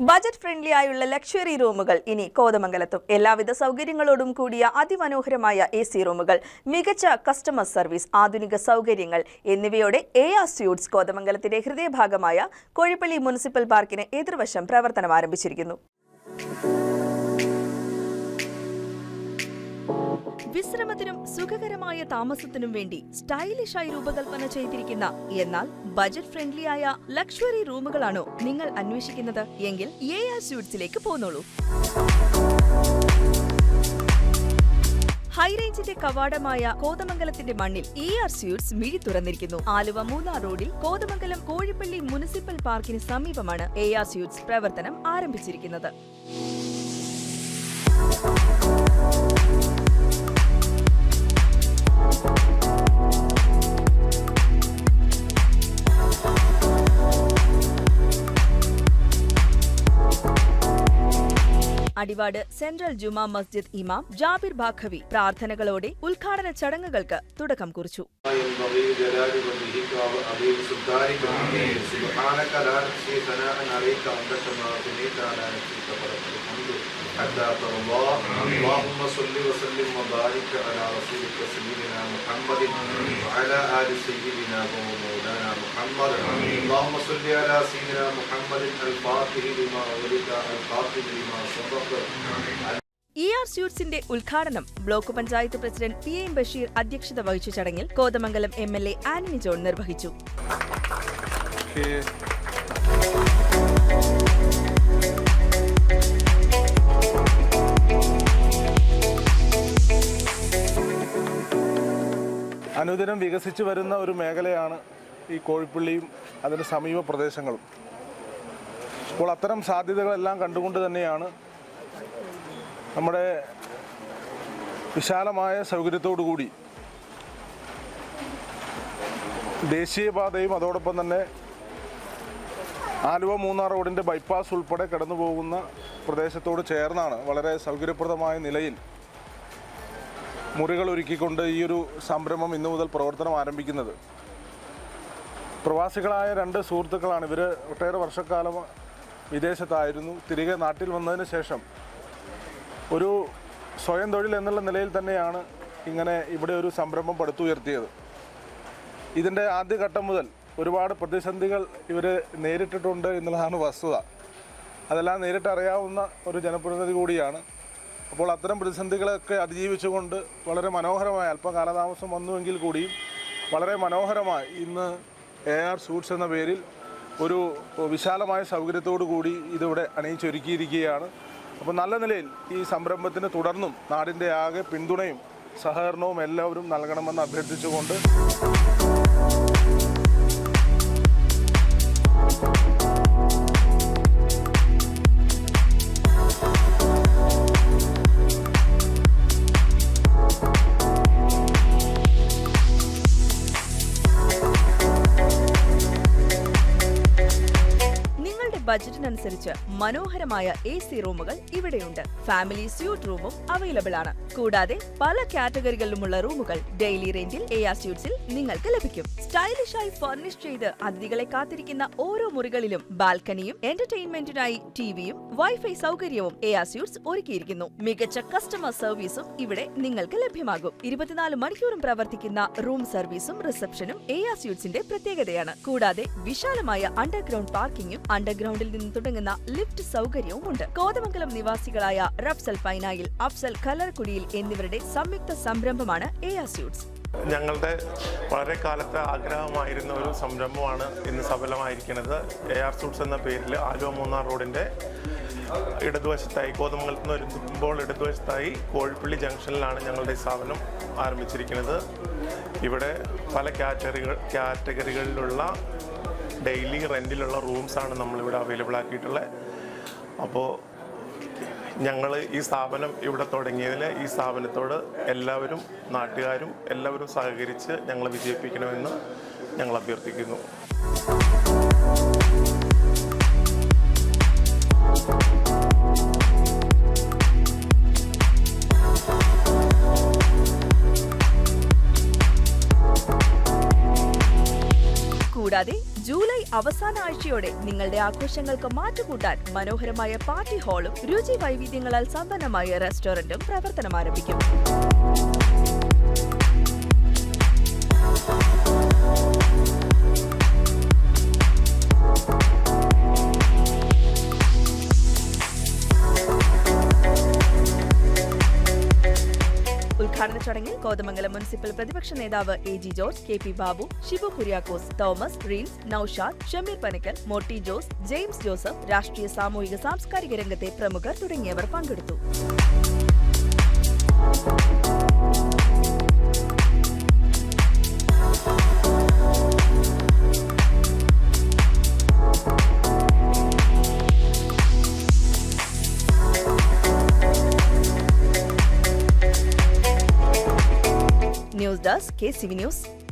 Budget friendly ആയുള്ള luxury റൂമുകൾ ഇനി കോതമംഗലത്തും. എല്ലാവിധ സൗകര്യങ്ങളോടും കൂടിയ അതിമനോഹരമായ എ സി റൂമുകൾ മികച്ച കസ്റ്റമർ സർവീസ് ആധുനിക സൗകര്യങ്ങൾ എന്നിവയോടെ എ ആർ സ്യൂട്ട്സ് കോതമംഗലത്തിന്റെ ഹൃദയഭാഗമായ കോഴിപ്പള്ളി മുനിസിപ്പൽ പാർക്കിന് എതിർവശം പ്രവർത്തനം ആരംഭിച്ചിരിക്കുന്നു വിശ്രമത്തിനും സുഖകരമായ താമസത്തിനും വേണ്ടി സ്റ്റൈലിഷായി രൂപകൽപ്പന ചെയ്തിരിക്കുന്ന എന്നാൽ ബജറ്റ് ഫ്രണ്ട്ലി ആയ ലക്ഷറി റൂമുകളാണോ നിങ്ങൾ അന്വേഷിക്കുന്നത്? എങ്കിൽ എ ആർ സ്യൂട്ട്സിലേക്ക് പോന്നോളൂ. ഹൈറേഞ്ചിന്റെ കവാടമായ കോതമംഗലത്തിന്റെ മണ്ണിൽ ഇ ആർ സ്യൂട്ട്സ് മിഴി തുറന്നിരിക്കുന്നു. ആലുവ മൂന്നാർ റോഡിൽ കോതമംഗലം കോഴിപ്പള്ളി മുനിസിപ്പൽ പാർക്കിന് സമീപമാണ് എ ആർ സ്യൂട്ട്സ് പ്രവർത്തനം ആരംഭിച്ചിരിക്കുന്നത്. you അടിവാട് സെൻട്രൽ ജുമാ മസ്ജിദ് ഇമാം ജാബിർ ബാഖവി പ്രാർത്ഥനകളോടെ ഉദ്ഘാടന ചടങ്ങുകൾക്ക് തുടക്കം കുറിച്ചു ينبغي جلال وجهك وعظيم سلطانك سبحانك لا نحصي ثناء عليك انت كما اثنيت على نفسك فلك الحمد حتى ترضى اللهم صل وسلم وبارك على رسولك سيدنا محمد وعلى ال سيدنا ومولانا محمد اللهم صل على سيدنا محمد الفاتح لما ولد الخاتم لما سبق ഇ ആർ സ്യൂട്ട്സിന്റെ ഉദ്ഘാടനം block panchayat president P M Basheer അധ്യക്ഷത വഹിച്ച ചടങ്ങിൽ Kothamangalam M L A Antony John നിർവഹിച്ചു. അനുദിനം വികസിച്ചു വരുന്ന ഒരു മേഖലയാണ് ഈ കോഴിപ്പള്ളിയും അതിന് സമീപ പ്രദേശങ്ങളും. അപ്പോൾ അത്തരം സാധ്യതകളെല്ലാം കണ്ടുകൊണ്ട് തന്നെയാണ് നമ്മുടെ വിശാലമായ സൗകര്യത്തോടു കൂടി ദേശീയപാതയും അതോടൊപ്പം തന്നെ ആലുവ മൂന്നാർ റോഡിന്റെ ബൈപ്പാസ് ഉൾപ്പെടെ കടന്നു പോകുന്ന പ്രദേശത്തോട് ചേർന്നാണ് വളരെ സൗകര്യപ്രദമായ നിലയിൽ മുറികൾ ഒരുക്കിക്കൊണ്ട് ഈ ഒരു സംരംഭം ഇന്നു മുതൽ പ്രവർത്തനം ആരംഭിക്കുന്നത്. പ്രവാസികളായ രണ്ട് സുഹൃത്തുക്കളാണ്. ഇവർ ഒട്ടേറെ വർഷക്കാലം വിദേശത്തായിരുന്നു. തിരികെ നാട്ടിൽ വന്നതിന് ശേഷം ഒരു സ്വയം തൊഴിൽ എന്നുള്ള നിലയിൽ തന്നെയാണ് ഇങ്ങനെ ഇവിടെ ഒരു സംരംഭം പടുത്തുയർത്തിയത്. ഇതിന്റെ ആദ്യഘട്ടം മുതൽ ഒരുപാട് പ്രതിസന്ധികൾ ഇവർ നേരിട്ടിട്ടുണ്ട് എന്നുള്ളതാണ് വസ്തുത. അതെല്ലാം നേരിട്ടറിയാവുന്ന ഒരു ജനപ്രതിനിധി കൂടിയാണ്. അപ്പോൾ അത്തരം പ്രതിസന്ധികളൊക്കെ അതിജീവിച്ചുകൊണ്ട് വളരെ മനോഹരമായ അല്പം കാലതാമസം വന്നുവെങ്കിൽ കൂടിയും വളരെ മനോഹരമായി ഇന്ന് എ ആർ സൂട്ട്സ് എന്ന പേരിൽ ഒരു വിശാലമായ സൗകര്യത്തോടു കൂടി ഇതിവിടെ അണിയിച്ചൊരുക്കിയിരിക്കുകയാണ്. അപ്പോൾ നല്ല നിലയിൽ ഈ സംരംഭത്തിന് തുടർന്നും നാടിന്റെ ആകെ പിന്തുണയും സഹകരണവും എല്ലാവരും നൽകണമെന്ന് അഭ്യർത്ഥിച്ചുകൊണ്ട് ബജറ്റിനനുസരിച്ച് മനോഹരമായ എ സി റൂമുകൾ ഇവിടെയുണ്ട്. ഫാമിലി സ്യൂട്ട് റൂമും അവൈലബിൾ ആണ്. കൂടാതെ പല കാറ്റഗറികളിലുമുള്ള റൂമുകൾ ഡെയിലി റേഞ്ചിൽ എ ആർ സ്യൂട്ട്സിൽ നിങ്ങൾക്ക് ലഭിക്കും. സ്റ്റൈലിഷായി ഫർണിഷ് ചെയ്ത് അതിഥികളെ കാത്തിരിക്കുന്ന ഓരോ മുറികളിലും ബാൽക്കണിയും എന്റർടൈൻമെന്റിനായി ടിവിയും വൈഫൈ സൗകര്യവും എ ആർ സ്യൂട്ട്സ് ഒരുക്കിയിരിക്കുന്നു. മികച്ച കസ്റ്റമർ സർവീസും ഇവിടെ നിങ്ങൾക്ക് ലഭ്യമാകും. ഇരുപത്തിനാല് മണിക്കൂറും പ്രവർത്തിക്കുന്ന റൂം സർവീസും റിസപ്ഷനും എ ആർ സ്യൂട്ട്സിന്റെ പ്രത്യേകതയാണ്. കൂടാതെ വിശാലമായ അണ്ടർഗ്രൗണ്ട് പാർക്കിംഗും അണ്ടർഗ്രൗണ്ടിൽ നിന്ന് തുടങ്ങുന്ന ലിഫ്റ്റ് സൗകര്യവും ഉണ്ട് കോതമംഗലം നിവാസികളായ റഫ്സൽ പൈനായിൽ അഫ്സൽ കലർകുടിയിൽ എന്നിവരുടെ സംയുക്ത സംരംഭമാണ് എ ആർ സ്യൂട്ട്സ് ഞങ്ങളുടെ വളരെ കാലത്തെ ആഗ്രഹമായിരുന്ന ഒരു സംരംഭമാണ് ഇന്ന് സഫലമായിരിക്കുന്നത്. എ ആർ സൂട്ട്സ് എന്ന പേരിൽ ആലുവ മൂന്നാർ റോഡിന്റെ ഇടതുവശത്തായി കോതമംഗലത്ത് നിന്ന് ഒരുമ്പോൾ ഇടതുവശത്തായി കോഴിപ്പള്ളി ജംഗ്ഷനിലാണ് ഞങ്ങളുടെ സ്ഥാപനം ആരംഭിച്ചിരിക്കുന്നത്. ഇവിടെ പല കാറ്റഗറികൾ കാറ്റഗറികളിലുള്ള ഡെയിലി റെന്റിലുള്ള റൂംസാണ് നമ്മളിവിടെ അവൈലബിൾ ആക്കിയിട്ടുള്ളത്. അപ്പോൾ ഞങ്ങൾ ഈ സ്ഥാപനം ഇവിടെ തുടങ്ങിയതിൽ ഈ സ്ഥാപനത്തോട് എല്ലാവരും നാട്ടുകാരും എല്ലാവരും സഹകരിച്ച് ഞങ്ങളെ വിജയിപ്പിക്കണമെന്ന് ഞങ്ങൾ അഭ്യർത്ഥിക്കുന്നു. കൂടാതെ ജൂലൈ അവസാന ആഴ്ചയോടെ നിങ്ങളുടെ ആഘോഷങ്ങൾക്ക് മാറ്റുകൂട്ടാൻ മനോഹരമായ പാർട്ടി ഹാളും രുചി വൈവിധ്യങ്ങളാൽ സമ്പന്നമായ റെസ്റ്റോറന്റും പ്രവർത്തനം ആരംഭിക്കും ചടങ്ങിൽ കോതമംഗലം മുനിസിപ്പൽ പ്രതിപക്ഷ നേതാവ് A G George K P Babu Shibu Kuriakose Thomas reels Noushad Shameer Panakkal Motti Jose James Joseph രാഷ്ട്രീയ സാമൂഹിക സാംസ്കാരിക രംഗത്തെ പ്രമുഖർ തുടങ്ങിയവർ പങ്കെടുത്തു. Plus KCV News